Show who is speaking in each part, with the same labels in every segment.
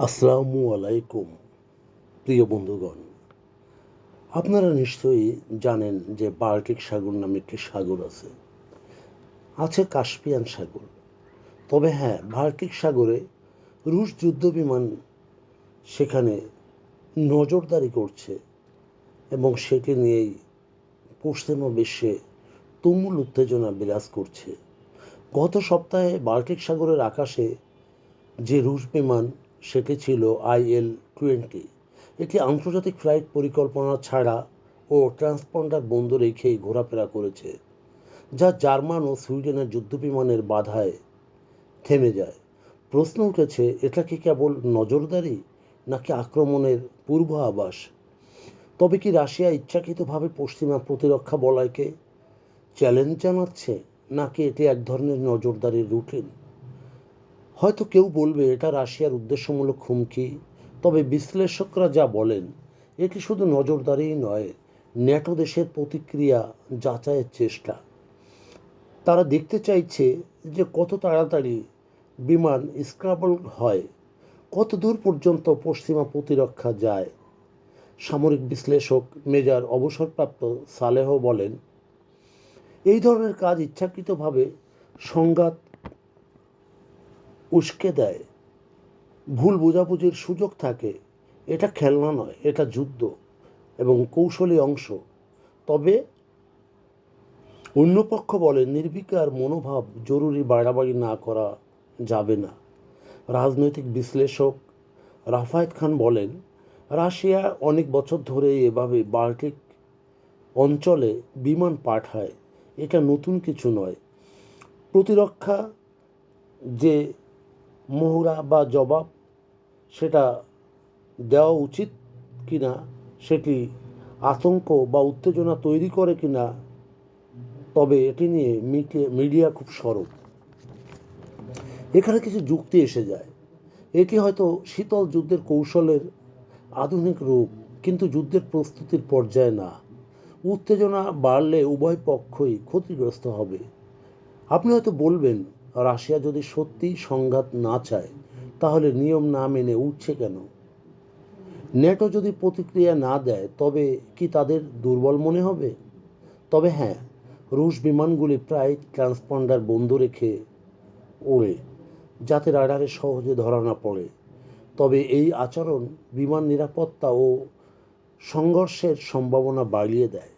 Speaker 1: আসসালামু আলাইকুম, প্রিয় বন্ধুগণ। আপনারা নিশ্চয়ই জানেন যে বাল্টিক সাগর নামে একটি সাগর আছে। আছে কাস্পিয়ান সাগর। তবে হ্যাঁ বাল্টিক সাগরে রুশ যুদ্ধবিমান সেখানে নজরদারি করছে এবং সেটি নিয়েই পশ্চিমা বিশ্বে তুমুল উত্তেজনা বিরাজ করছে। গত সপ্তাহে বাল্টিক সাগরের আকাশে যে রুশ বিমান সেটি ছিল আইএল টোয়েন্টি। এটি আন্তর্জাতিক ফ্লাইট পরিকল্পনা ছাড়া ও ট্রান্সপন্ডার বন্ধ রেখেই ঘোরাফেরা করেছে, যা জার্মান ও সুইডেনের যুদ্ধবিমানের বাধায় থেমে যায়। প্রশ্ন উঠেছে, এটা কি কেবল নজরদারি নাকি আক্রমণের পূর্ব আভাস তবে কি রাশিয়া ইচ্ছাকৃতভাবে পশ্চিমা প্রতিরক্ষা বলয়কে চ্যালেঞ্জ জানাচ্ছে, নাকি এটি এক ধরনের নজরদারির রুটিন? হয়তো কেউ বলবে, এটা রাশিয়ার উদ্দেশ্যমূলক হুমকি। তবে বিশ্লেষকরা যা বলেন, এটি শুধু নজরদারিই নয়, ন্যাটো দেশের প্রতিক্রিয়া, যাচাইয়ের চেষ্টা। তারা দেখতে চাইছে যে কত তাড়াতাড়ি বিমান স্ক্রাবল হয়, কত দূর পর্যন্ত পশ্চিমা প্রতিরক্ষা যায়। সামরিক বিশ্লেষক মেজর অবসরপ্রাপ্ত সালেহ বলেন, এই ধরনের কাজ ইচ্ছাকৃতভাবে সংঘাত উস্কে দেয়। ভুল বোঝাবুঝির সুযোগ থাকে। এটা খেলনা নয়, এটা যুদ্ধ এবং কৌশলী অংশ। তবে অন্য পক্ষ বলে নির্বিকার মনোভাব জরুরি বাড়াবাড়ি না করা যাবে না। রাজনৈতিক বিশ্লেষক রাফায়েত খান বলেন, রাশিয়া অনেক বছর ধরে এভাবে বাল্টিক অঞ্চলে বিমান পাঠায়। এটা নতুন কিছু নয়। প্রতিরক্ষা যে মোহরা বা জবাব সেটা দেওয়া উচিত কি না সেটি আতঙ্ক বা উত্তেজনা তৈরি করে কিনা, তবে এটি নিয়ে মিডিয়া খুব সরব। এখানে কিছু যুক্তি এসে যায়। এটি হয়তো শীতল যুদ্ধের কৌশলের আধুনিক রূপ, কিন্তু যুদ্ধের প্রস্তুতির পর্যায়ে না। উত্তেজনা বাড়লে উভয় পক্ষই ক্ষতিগ্রস্ত হবে। আপনি হয়তো বলবেন রাশিয়া যদি সত্যিই সংঘাত না চায়, তাহলে নিয়ম না মেনে উঠছে কেন? নেটো যদি প্রতিক্রিয়া না দেয়, তবে কি তাদের দুর্বল মনে হবে? তবে হ্যাঁ রুশ বিমানগুলি প্রায় ট্রান্সপন্ডার বন্ধ রেখে ওড়ে, যাতে রাডারে সহজে ধরা না পড়ে। তবে এই আচরণ বিমান নিরাপত্তা ও সংঘর্ষের সম্ভাবনা বাড়িয়ে দেয়।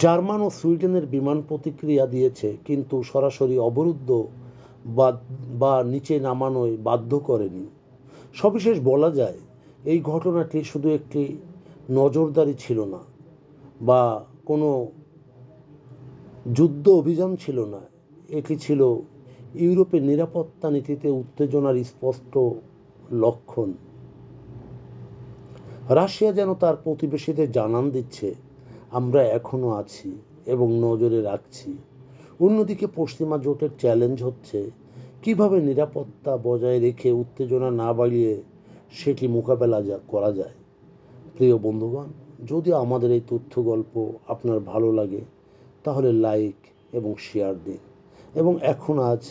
Speaker 1: জার্মান ও সুইডেনের বিমান প্রতিক্রিয়া দিয়েছে, কিন্তু সরাসরি অবরুদ্ধ বা নিচে নামানোয় বাধ্য করেনি। সবিশেষ বলা যায়, এই ঘটনাটি শুধু একটি নজরদারি ছিল না বা কোনো যুদ্ধ অভিযান ছিল না, এটি ছিল ইউরোপের নিরাপত্তা নীতিতে উত্তেজনার স্পষ্ট লক্ষণ। রাশিয়া যেন তার প্রতিবেশীদের জানান দিচ্ছে আমরা এখনও আছি এবং নজরে রাখছি। অন্যদিকে পশ্চিমা জোটের চ্যালেঞ্জ হচ্ছে, কীভাবে নিরাপত্তা বজায় রেখে উত্তেজনা না বাড়িয়ে সেটি মোকাবেলা যা করা যায়। প্রিয় বন্ধুগণ, যদি আমাদের এই তথ্য গল্প আপনার ভালো লাগে, তাহলে লাইক এবং শেয়ার দিন। এবং এখন আজ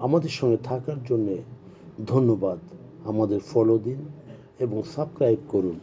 Speaker 1: আমাদের সঙ্গে থাকার জন্যে ধন্যবাদ। আমাদের ফলো দিন এবং সাবস্ক্রাইব করুন।